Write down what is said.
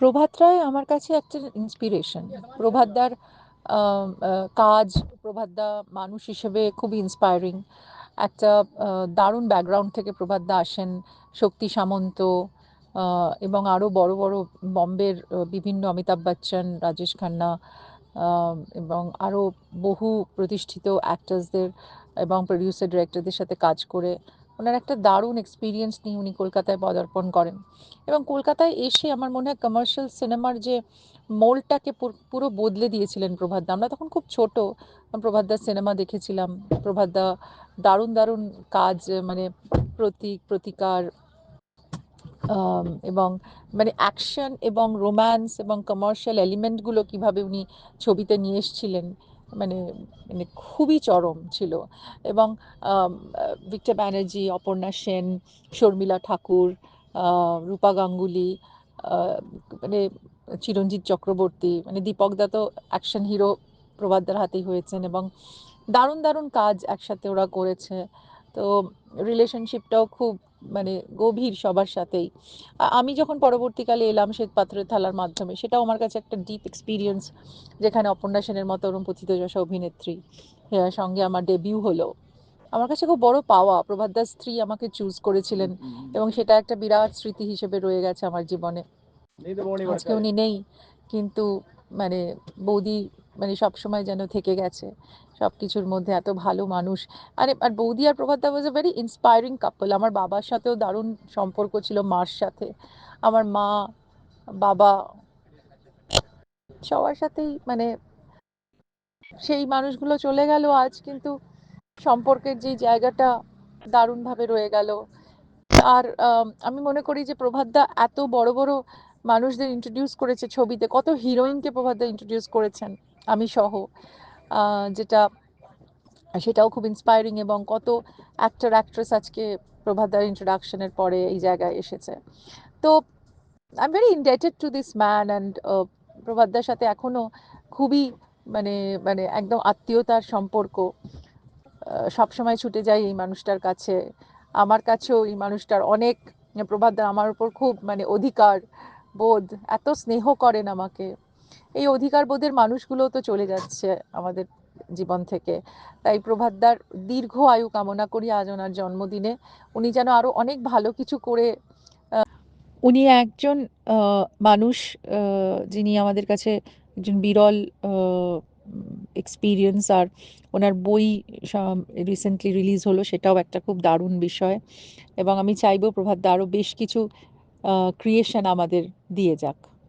প্রভাত রায় আমার কাছে একটা ইন্সপিরেশন প্রভাতদার কাজ প্রভাতদা মানুষ হিসেবে খুবই ইন্সপায়ারিং একটা দারুণ ব্যাকগ্রাউন্ড থেকে প্রভাতদা আসেন, শক্তি সামন্ত এবং আরও বড় বড় বম্বের বিভিন্ন অমিতাভ বচ্চন, রাজেশ খান্না এবং আরও বহু প্রতিষ্ঠিত অ্যাক্টার্সদের এবং প্রডিউসার ডিরেক্টরদের সাথে কাজ করে ওনার একটা দারুণ এক্সপিরিয়েন্স নিয়ে উনি কলকাতায় পদার্পণ করেন। এবং কলকাতায় এসে আমার মনে হয় কমার্শিয়াল সিনেমার যে মোলটাকে পুরো বদলে দিয়েছিলেন প্রভাতদা। আমরা তখন খুব ছোট প্রভাতদার সিনেমা দেখেছিলাম। প্রভাতদা দারুণ দারুণ কাজ মানে প্রতীক, প্রতিকার এবং মানে অ্যাকশন এবং রোম্যান্স এবং কমার্শিয়াল এলিমেন্টগুলো কীভাবে উনি ছবিতে নিয়ে এসেছিলেন। মানে মানে খুবই চরম ছিল। এবং ভিক্টর ব্যানার্জি, অপর্ণা সেন, শর্মিলা ঠাকুর রূপা গাঙ্গুলি মানে চিরঞ্জিত চক্রবর্তী মানে দীপক দা তো অ্যাকশন হিরো প্রভাতদার হাতেই হয়েছেন এবং দারুণ দারুণ কাজ একসাথে ওরা করেছে। তো রিলেশনশিপটাও খুব মানে গভীর সবার সাথেই। আমি যখন পরবর্তীকালে এলাম শ্বেত পাথরের থালার মাধ্যমে সেটাও আমার কাছে একটা ডিপ এক্সপিরিয়েন্স যেখানে অপর্ণা সেনের মতো ওরম পথিতযশা অভিনেত্রী আহ, সঙ্গে আমার ডেবিউ হলো। আমার কাছে খুব বড় পাওয়া প্রভাত দাস স্ত্রী আমাকে চুজ করেছিলেন এবং সেটা একটা বিরাট স্মৃতি হিসেবে রয়ে গেছে আমার জীবনে। আজকে উনি নেই কিন্তু মানে বৌদি মানে সব সময় যেন থেকে গেছে। সব কিছুর মধ্যে এত ভালো মানুষ। আরে আর বৌদি আর Prabhat da was a very inspiring couple আমার বাবার সাথেও দারুণ সম্পর্ক ছিল মার সাথে। আমার মা বাবা সবার সাথেই মানে সেই মানুষগুলো চলে গেল আজ কিন্তু সম্পর্কের যে জায়গাটা দারুণভাবে রয়ে গেল। আর আম, মনে করি যে প্রভাতদা এত বড় বড় মানুষদের ইন্ট্রোডিউস করেছে ছবিতে, কত হিরোইনকে প্রভাতদা ইন্ট্রোডিউস করেছেন, আমি সহ। যেটা, সেটাও খুব ইন্সপায়ারিং এবং কত অ্যাক্টর অ্যাক্ট্রেস আজকে প্রভাতদার ইন্ট্রোডাকশনের পরে এই জায়গায় এসেছে। তো I am very indebted to this man and প্রভাতদার সাথে এখনও খুবই মানে মানে একদম আত্মীয়তার সম্পর্ক। সব সময় ছুটে যাই এই মানুষটার কাছে। আমার কাছেও এই মানুষটার অনেক প্রভাতদার আমার উপর খুব মানে অধিকার। বোধ, এত স্নেহ করেন আমাকে। এই অধিকার বোধের মানুষগুলো তো চলে যাচ্ছে আমাদের জীবন থেকে। তাই প্রভাতদার দীর্ঘ আয়ু কামনা করি আজ ওনার জন্মদিনে। উনি যেন আরও অনেক ভালো কিছু করে উনি একজন মানুষ যিনি আমাদের কাছে একজন বিরল এক্সপিরিয়েন্স আর ওনার বই রিসেন্টলি রিলিজ হলো, সেটাও একটা খুব দারুণ বিষয়। এবং আমি চাইব প্রভাত দা আরও বেশ কিছু ক্রিয়েশন আমাদের দিয়ে যাক।